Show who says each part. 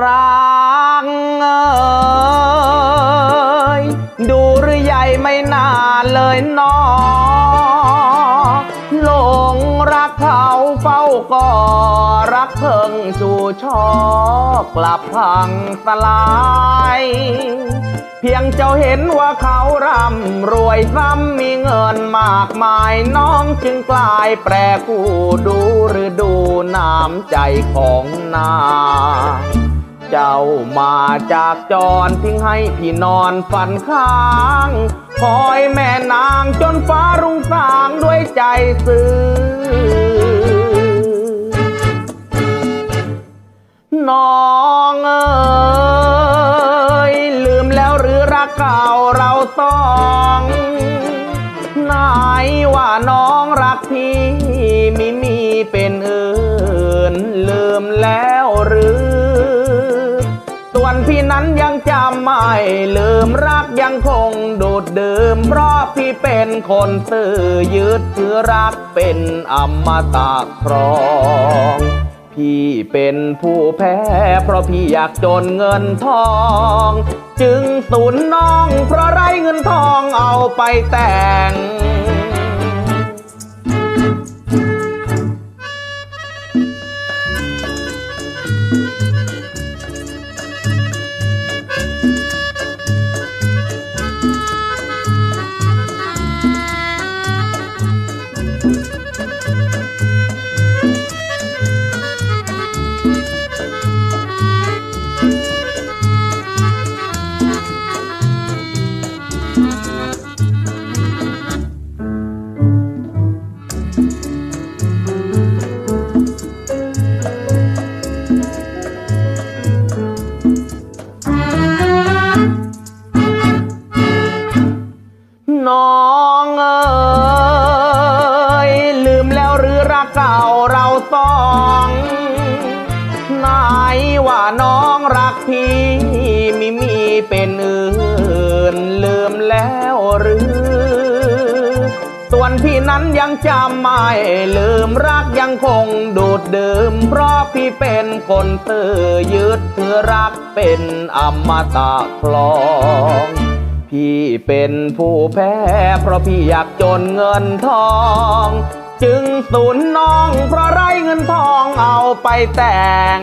Speaker 1: รักเอยดูหรือใหญ่ไม่น่าเลยนอหลงรักเขาเฝ้าก่อรักเพิ่งสู่ช่อกลับพังสลายเพียงเจ้าเห็นว่าเขาร่ำรวยซ้ำมีเงินมากมายน้องจึงกลายแปรคู่ดูหรือดูน้ำใจของนา เจ้ามาจากจรทิ้งให้พี่นอนฝันข้างคอยแม่นางจนฟ้ารุ่งสางด้วยใจซื่อน้องเอ๋ยลืมแล้วหรือรักเก่าเราสองไหนว่าน้องรักพี่มิมีเป็น พี่นั้นยังจำไม่ลืมรักยังคงดูดดื่มเพราะพี่เป็นคนซื่อยึดถือรักเป็นอมตะครองพี่เป็นผู้แพ้ เพราะพี่อยากจนเงินทอง จึงสูญน้อง เพราะไรเงินทองเอาไปแต่ง เก่าเราสองไหนว่าน้องรักพี่มิมีเป็นอื่นลืมแล้วหรือ ส่วนพี่นั้นยังจำไม่ลืมรักยังคงดูดดื่มเพราะพี่เป็นคนซื่อยึดถือรักเป็นอมตะคลองพี่เป็นผู้แพ้เพราะพี่อยากจนเงินทอง จึงสูญน้องเพราะไรเงินทองเอาไปแต่ง